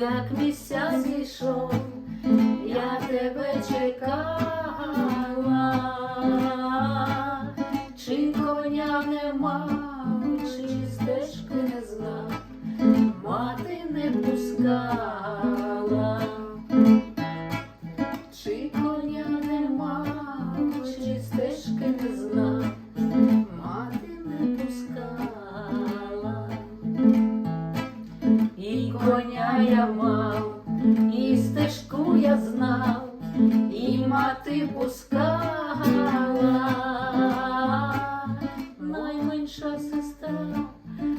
як місяць зійшов, я тебе чекала, чи коня нема, чи стежки не знав, мати не пускала, чи і стежку я знав, і мати пускала, найменша сестра,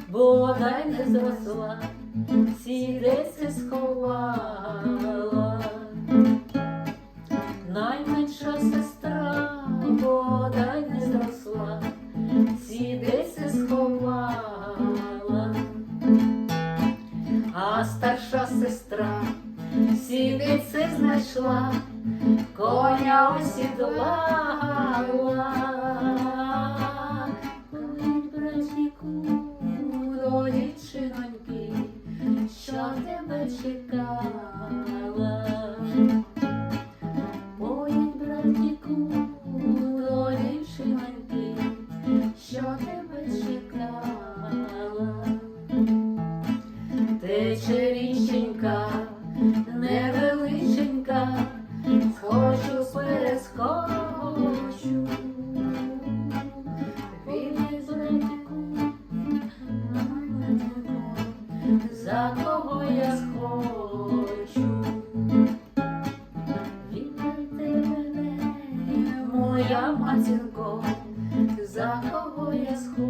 бодай не зросла, сідеться сховала. Найменша сестра, бодай не зросла, сідеться сховала а старша сестра сівиці знайшла, коня осідлала. Ой, братіку, дорі чиноньки, що тебе чекала. Ой, братіку, дорі чиноньки, що тебе чекала. Ти черіщенька, невеличенька, схожу перескочу. Він зрадіку, за кого я схочу. Віддайте мене, моя матінко, за кого я схожу.